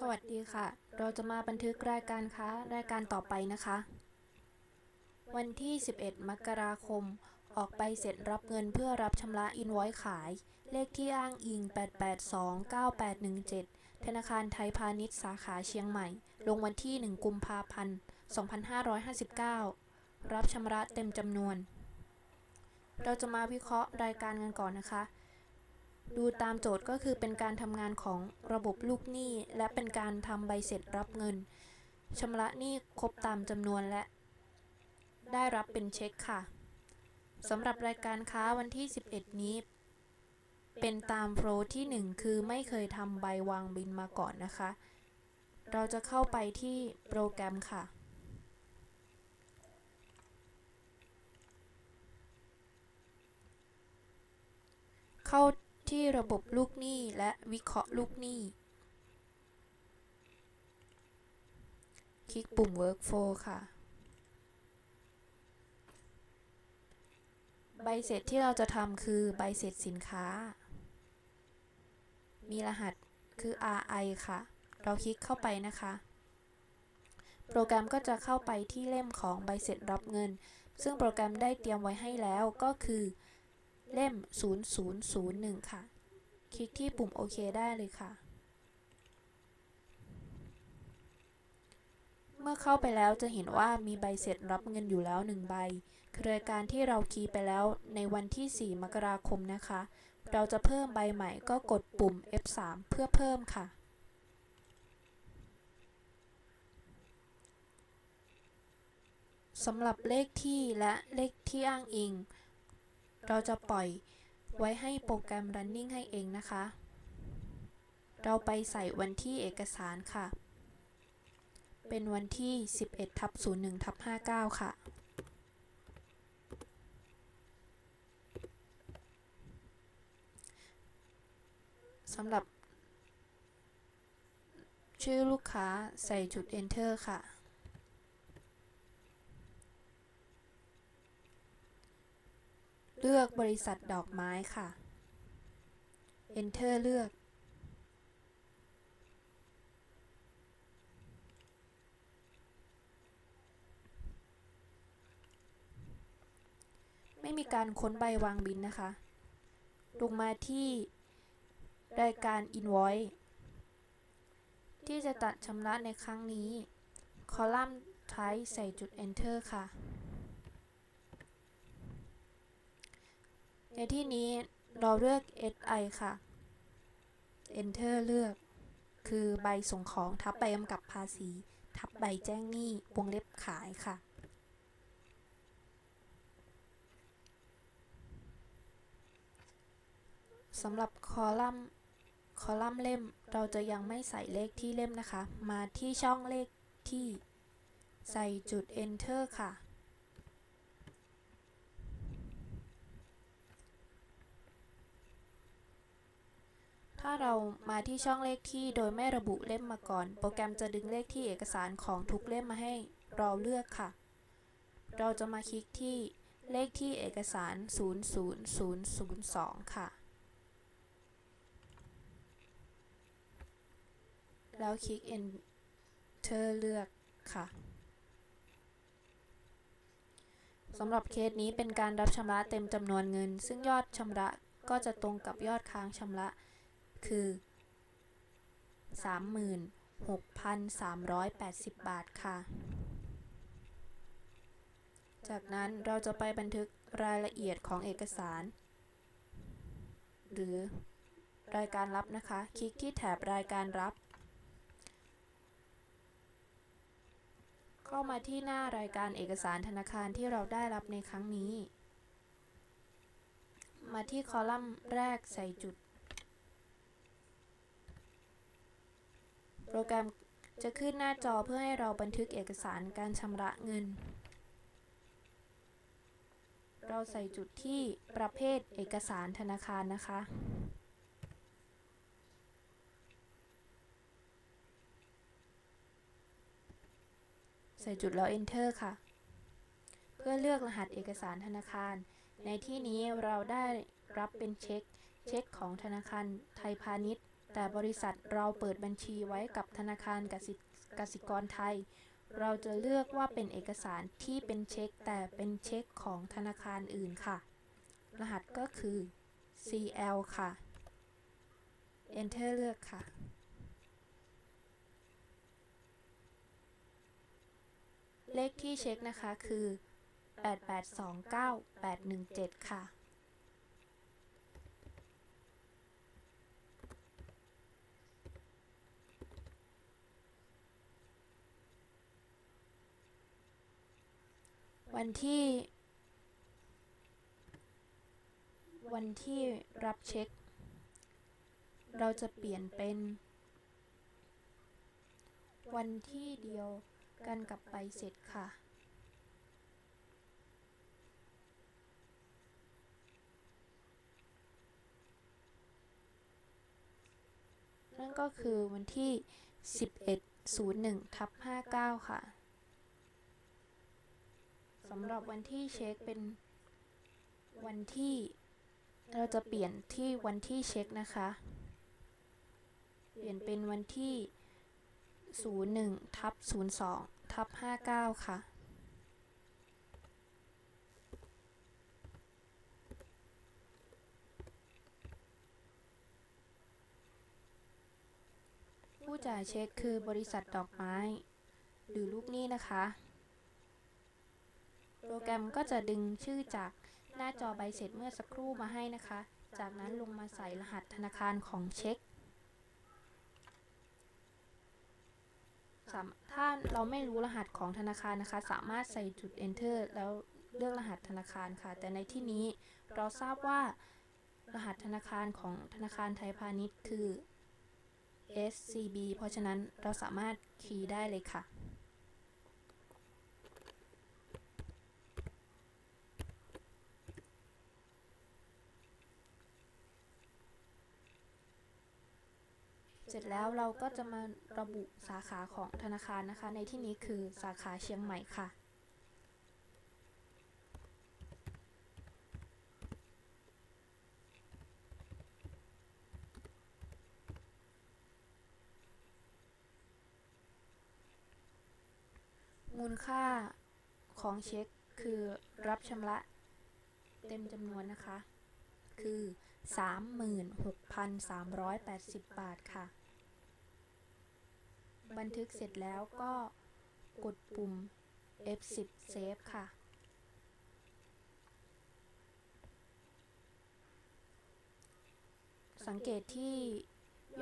สวัสดีค่ะ เราจะมาบันทึกรายการค้ารายการต่อไปนะคะ วันที่ 11 มกราคม ออกใบเสร็จรับเงินเพื่อรับชำระอินไวอยขาย เลขที่อ้างอิง 8829817 ธนาคารไทยพาณิชย์สาขาเชียงใหม่ ลงวันที่ 1 กุมภาพันธ์ 2559 รับชำระเต็มจำนวน เราจะมาวิเคราะห์รายการกันก่อนนะคะ ดูตามโจทย์ก็คือเป็นการทำงานของระบบลูกหนี้ และเป็นการทำใบเสร็จรับเงินชำระหนี้ครบตามจำนวนและ ได้รับเป็นเช็คค่ะสำหรับรายการค้าวันที่ 11 นี้ เป็นตามโปรที่ 1 คือไม่เคยทำใบวางบินมาก่อนนะคะ เราจะเข้าไปที่โปรแกรมค่ะเข้า ที่ระบบลูกหนี้และวิเคราะห์ลูกหนี้ คลิกปุ่ม Workflow ค่ะ ใบเสร็จที่เราจะทำคือใบเสร็จสินค้า มีรหัสคือ RI ค่ะ เราคลิกเข้าไปนะคะ โปรแกรมก็จะเข้าไปที่เล่มของใบเสร็จรับเงิน ซึ่งโปรแกรมได้เตรียมไว้ให้แล้วก็คือ เล่ม 0001 ค่ะ คลิกที่ปุ่มโอเคได้เลยค่ะ เมื่อเข้าไปแล้วจะเห็นว่ามีใบเสร็จรับเงินอยู่แล้ว 1 ใบคือรายการที่เราคีย์ไปแล้วในวันที่ 4 มกราคมนะคะ เราจะเพิ่มใบใหม่ก็กดปุ่ม F3 เพื่อเพิ่มค่ะสำหรับเลขที่และเลขที่อ้างอิง เราจะปล่อยไว้ให้โปรแกรม running ให้เองนะคะ เราไปใส่วันที่เอกสารค่ะ เป็นวันที่ 11ทับ01ทับ59 ค่ะ สำหรับชื่อลูกค้าใส่จุด enter ค่ะ เลือกบริษัทดอกไม้ค่ะ Enter เลือก ไม่มีการค้นใบวางบินนะคะ ลงมาที่รายการ Invoice ที่จะตัดชำระในครั้งนี้ คอลัมน์ท้ายใส่จุด Enter ค่ะ ในที่นี้เราเลือก SI ค่ะ Enter เลือก คือใบส่งของทับใบกำกับภาษี ทับใบแจ้งหนี้วงเล็บขายค่ะ สำหรับคอลัมน์คอลัมน์เล่มเราจะยังไม่ใส่เลขที่เล่มนะคะ มาที่ช่องเลขที่ ใส่จุด Enter ค่ะ ถ้าเรามาที่ช่องเลขที่โดยไม่ระบุเล่มมาก่อน โปรแกรมจะดึงเลขที่เอกสารของทุกเล่มมาให้เราเลือกค่ะ เราจะมาคลิกที่เลขที่เอกสาร 00002 ค่ะ แล้วคลิก Enter เลือกค่ะสำหรับเคสนี้เป็นการรับชำระเต็มจำนวนเงิน ซึ่งยอดชำระก็จะตรงกับยอดค้างชำระ คือ 36,380 บาทค่ะ จากนั้นเราจะไปบันทึกรายละเอียดของเอกสาร หรือรายการรับนะคะ คลิกที่แถบรายการรับ เข้ามาที่หน้ารายการเอกสารธนาคารที่เราได้รับในครั้งนี้ มาที่คอลัมน์แรกใส่จุด โป รแกรมจะขึ้นหน้าจอเพื่อให้เราบันทึกเอกสารการชำระเงิน เราใส่จุดที่ประเภทเอกสารธนาคารนะคะ ใส่จุดแล้ว Enter ค่ะ เพื่อเลือกรหัสเอกสารธนาคาร ในที่นี้เราได้รับเป็นเช็ค เช็คของธนาคารไทยพาณิชย์ แต่บริษัทเราเปิดบัญชีไว้กับธนาคารกสิกสิกรไทย เราจะเลือกว่าเป็นเอกสารที่เป็นเช็ค แต่เป็นเช็คของธนาคารอื่นค่ะ รหัสก็คือ CL ค่ะ Enter เลือกค่ะ เลขที่เช็คนะคะคือ 8829817 ค่ะ วันที่ วันที่รับเช็ค เราจะเปลี่ยนเป็น วันที่เดียวกันกับใบเสร็จค่ะ นั่นก็คือวันที่ 1101ทับ59 ค่ะ สำหรับวันที่เช็คเป็นวันที่เราจะเปลี่ยนที่วันที่เช็คนะคะ เปลี่ยนเป็นวันที่ 01ทับ02ทับ59 ค่ะผู้จ่ายเช็คคือบริษัทดอกไม้ หรือลูกหนี้นะคะ โปรแกรมก็จะดึงชื่อจากหน้าจอใบเสร็จเมื่อสักครู่มาให้นะคะ จากนั้นลงมาใส่รหัสธนาคารของเช็คถ้าเราไม่รู้รหัสของธนาคารนะคะ สามารถใส่จุด enter แล้วเลือกรหัสธนาคารค่ะ แต่ในที่นี้เราทราบว่า รหัสธนาคารของธนาคารไทยพาณิชย์คือ SCB เพราะฉะนั้นเราสามารถคีย์ได้เลยค่ะ ร็จแล้วเราก็จะมาระบุสาขาของธนาคารนะคะ ในที่นี้คือสาขาเชียงใหม่ค่ะ มูลค่าของเช็คคือรับชำระเต็มจำนวนนะคะ คือ 36,380 บาทค่ะ บันทึกเสร็จแล้วก็กดปุ่ม F10 Save ค่ะ สังเกตที่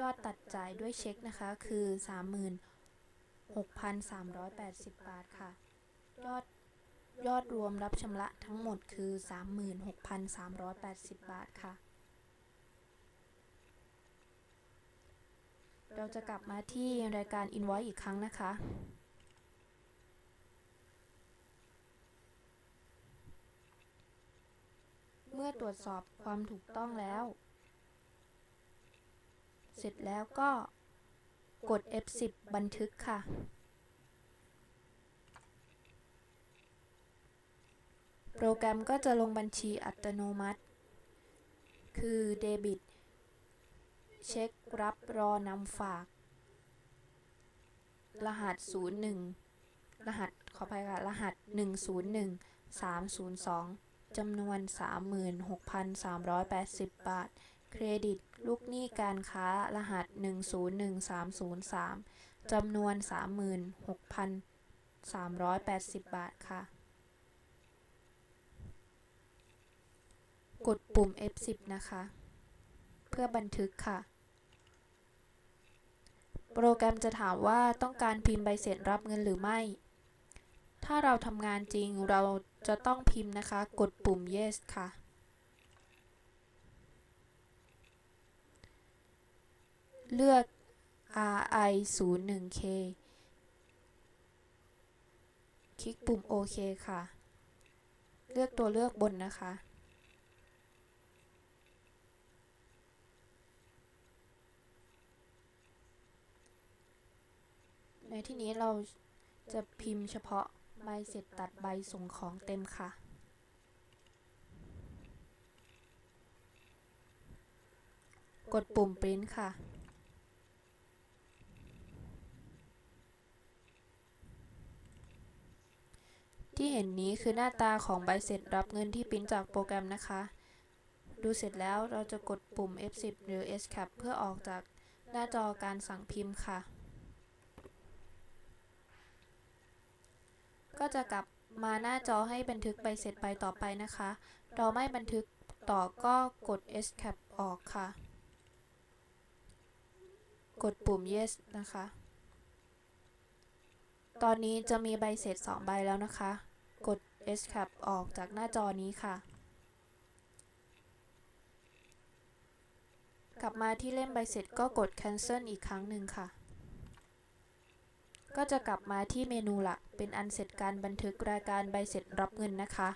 ยอดตัดจ่ายด้วยเช็คนะคะ คือ 36,380 บาทค่ะ ยอดยอดรวมรับชำระทั้งหมดคือ 36,380 บาทค่ะ เราจะกลับมาที่รายการ Invoice อีกครั้งนะคะ เมื่อตรวจสอบความถูกต้องแล้ว เสร็จแล้วก็กด F10 บันทึกค่ะ โปรแกรมก็จะลงบัญชีอัตโนมัติ คือเดบิต เช็ครับรอนำฝาก รหัส 01 รหัสขออภัยค่ะ รหัส 101 302จำนวน 36,380 บาท เครดิต ลูกหนี้การค้า รหัส 101303จำนวน 36,380 บาทค่ะ กดปุ่ม F10 นะคะ เพื่อบันทึกค่ะ โปรแกรมจะถามว่าต้องการพิมพ์ใบเสร็จรับเงินหรือไม่ ถ้าเราทำงานจริงเราจะต้องพิมพ์นะคะ กดปุ่ม yes ค่ะ เลือก RI 0 1 K คลิกปุ่มโอเคค่ะ เลือกตัวเลือกบนนะคะ ในที่นี้เราจะพิมพ์เฉพาะใบเสร็จตัดใบส่งของเต็มค่ะ กดปุ่มปริ้นค่ะ ที่เห็นนี้คือหน้าตาของใบเสร็จรับเงินที่พิมพ์จากโปรแกรมนะคะ ดูเสร็จแล้วเราจะกดปุ่ม F10 หรือ Escape เพื่อออกจากหน้าจอการสั่งพิมพ์ค่ะ ก็จะกลับมาหน้าจอให้บันทึกใบเสร็จใบต่อไปนะคะ เราไม่บันทึกต่อก็กด Escape ออกค่ะ กดปุ่ม Yes นะคะ ตอนนี้จะมีใบเสร็จ 2 ใบแล้วนะคะ กด Escape ออกจากหน้าจอนี้ค่ะ กลับมาที่เล่มใบเสร็จก็กด Cancel อีกครั้งหนึ่งค่ะ ก็จะกลับมาที่เมนูหลัก เป็นอันเสร็จการบันทึกรายการใบเสร็จรับเงินนะคะ